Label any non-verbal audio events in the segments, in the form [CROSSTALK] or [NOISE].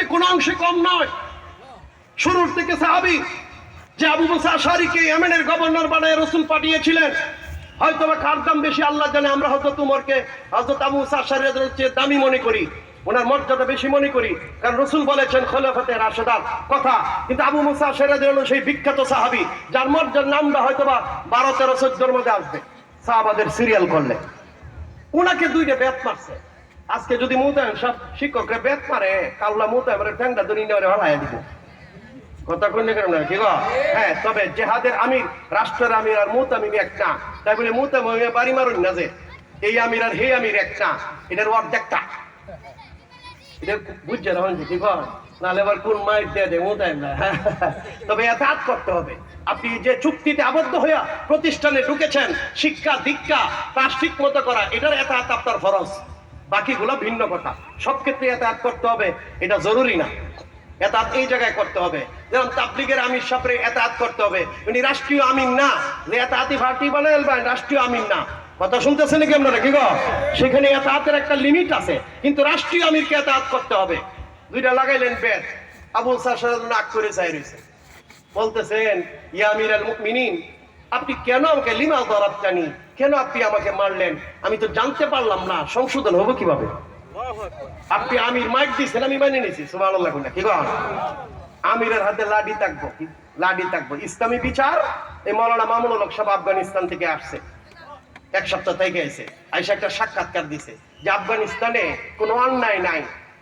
চেয়ে কোনো অংশে কম নয়। শুরুর থেকে সাহাবি যে আবু মুসা আশারিকে ইয়েমেনের গভর্নর বানায় রসুল পাঠিয়েছিলেন হয়তো বা কার দাম বেশি আল্লাহ জানে, আমরা হয়তো তোমারকে হজরত আবু মুসা আশারিয়াদের হচ্ছে দামি মনে করি, ওনার মর্যাদা বেশি মনে করি, কারণ রসুল বলেছেন খোলাফতে রাশেদার কথা। কিন্তু আবু মুসা আশারিয়াদের হলো সেই বিখ্যাত সাহাবি, যার মর্যাদার নামটা হয়তো বা বারো তেরো চোদ্দোর মধ্যে আসবে, সাহাবাদের সিরিয়াল করলে। ওনাকে দুইটা বেত মারছে। আজকে যদি মুতায়ন সব শিক্ষকরা বেত মারে, কাল্লা মুতায়ন ট্যাংটা ধরে নেওয়ারে হলায় দিব। কথা কইলে কেন না? কি গো? হ্যাঁ তবে জেহাদের আমির, রাষ্ট্রের আমির আর মুতামিম এক না। তাই বলে মুতামিমে বাড়ি মারুন না যে। এই আমির আর হে আমির এক না। এটার অর্ধেকটা। এটা বুঝছে না হচ্ছে কি গো? নাহলে আবার কোন মাইট দিয়ে দেয় মুতাইম না? [LAUGHS] তবে এতাত করতে হবে। আপনি যে চুক্তিতে আবদ্ধ হইয়া প্রতিষ্ঠানে ঢুকেছেন, শিক্ষা, দীক্ষা, তার ঠিক মতো করা, এটার এতাত আপনার ফরজ। বাকিগুলো ভিন্ন কথা। সব ক্ষেত্রে এতাত করতে হবে, এটা জরুরি না। এতাত এই জায়গায় করতে হবে। যেমন তাবলিগের আমির সাপরে এতাত করতে হবে। উনি রাষ্ট্রীয় আমিন না। যে এতাতি পার্টি বলে রাষ্ট্রীয় আমিন না। কথা শুনতেছেন নাকি আপনারা, কি গো? সেখানে এতাতের একটা লিমিট আছে। কিন্তু রাষ্ট্রীয় আমিরকে এতাত করতে হবে। দুইটা লাগাইলেন বেদ। আবুল সাহেব নাক করে চাই রয়েছে বলতেছেন, ইয়া আমির আল মুমিনিন আপনি কেন আমাকে লিমা দরাব জানি? কেন আপনি আমাকে মারলেন? আমি তো জানতে পারলাম না। সংশোধন হব কীভাবে? আপনি আমির মাইক দিচ্ছেন আমি মানে নিছি সুবহানাল্লাহ কইনা কি আমিরের হাতে লাডি থাকব। লাডি থাকব। ইসলামী বিচার? এই মৌলানা মামুনুল হক সাহেব আফগানিস্তান থেকে আসছে। এক সপ্তাহ থেকে এসে আইসা একটা সাক্ষাৎকার দিছে যে আফগানিস্তানে কোনো অন্যায় নাই,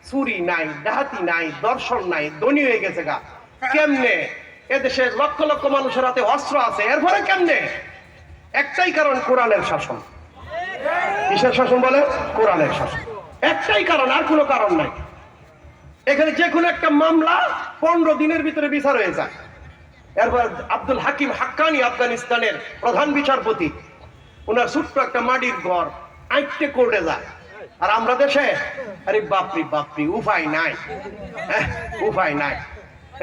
চুরি নাই ডাহাতি নাই, দর্শন নাই, ধনী হয়ে গেছে গা। কেমনে? এদেশে লক্ষ লক্ষ মানুষের হাতে অস্ত্র আছে। এরপরে কেমনে? একটাই কারণ কোরআনের শাসন। কিসের শাসন বলে? কোরআনের শাসন। একটাই কারণ আর কোনো কারণ নাই। এখানে যে কোনো একটা মামলা পনেরো দিনের ভিতরে বিচার হয়ে যায়। এরপর আব্দুল হাকিম হাক্কানি আফগানিস্তানের প্রধান বিচারপতি। ওনার ছোট্ট একটা মাটির ঘর আইটে কোর্টে যায়। আর আমরা দেশে? আরে বাপরি বাপরি উপায় নাই। হ্যাঁ, উপায় নাই।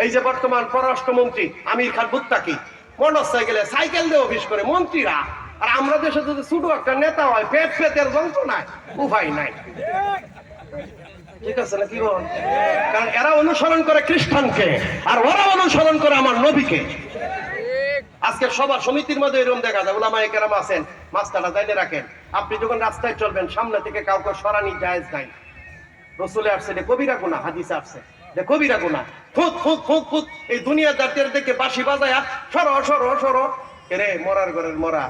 এই যে বর্তমান পররাষ্ট্রমন্ত্রী আমির খান বুত্তাকি মোটর সাইকেলে সাইকেল দিয়ে অফিস করে মন্ত্রীরা। আর আমরা দেশে যদি ছোট একটা নেতা হয়, পেট পেটের যন্ত্রণায় উপায় নাই। ঠিক আছে কারণ এরা অনুসরণ করে খ্রিস্টানকে, আর ওরা অনুসরণ করে আমার নবীকে। আজকে সভা সমিতির মধ্যে এরকম দেখা যায় ওলামায়ে কেরাম আছেন মাস্টারটা জানিয়ে রাখেন। আপনি যখন রাস্তায় চলবেন, সামনে থেকে কাউকে সরানি জায়েজ নাই। রসুলে আসছে কবিরা গুণা হাদিসে আসছে। যে কবিরা গুণা। ফুত ফুত ফুত ফুত এই দুনিয়া জাতীয় দেখে বাঁশি বাজায়া সরো সরো সরো। এরে, মরার ঘরের মরা।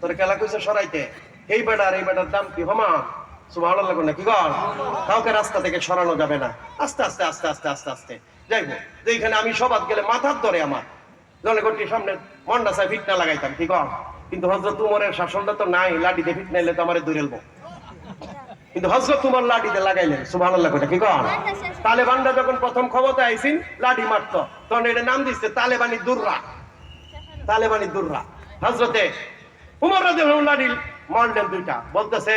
তোর খেলা কইছে সরাইতে। এই বেটার এই বেটার দাম কি হমা কি গল কাউকে রাস্তা থেকে সরানো যাবে না। আস্তে আস্তে আস্তে আস্তে আস্তে আস্তে। যাইবো। যে এখানে আমি সবাদ গেলে মাথার ধরে আমার। জনগণটির সামনে মন্ডা সাহেব ফিটনা লাগাইতাম ঠিক আছে? কিন্তু হজরত উমরের শাসনটা তো নাই, লাঠিতে ফিটনা এলে তো আমার দূরেলবো কিন্তু হজরত তোমার লাঠিতে লাগাইলেন সুবহানাল্লাহ কোটা কি কন? তালেবানরা যখন প্রথম ক্ষমতা আইসিন লাঠি মারতো। তখন এটা নাম দিচ্ছে তালেবানি দুর্রা। তালেবানি দুর্রা। হজরতে উমর রাদিয়াল্লাহু লাঠি মারলেন দুইটা। বলতেছে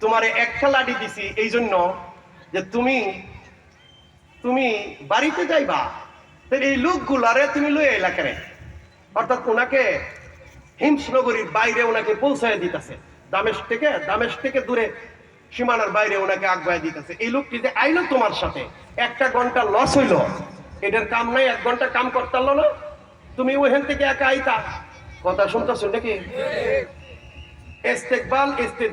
তোমারে একটা লাঠি দিছি এই জন্য যে তুমি তুমি বাড়িতে যাইবা এই লোকগুলারে তুমি লয়ে এলাকারে অর্থাৎ ওনাকে হিমসনগরীর বাইরে ওনাকে পৌঁছায় দিতেছে। দামেশ থেকে দামেশ থেকে দূরে সীমানার বাইরে ওনাকে আগুয়ায় দিতেছে। এই লোকটি যে আইলো তোমার সাথে একটা ঘণ্টা লস হইল এটার কাম নাই এক ঘণ্টা কাম করতে পারল না। তুমি ওখান থেকে একা আইতা। কথা শুনতেছো নাকি? ইস্তেকবাল ইস্তে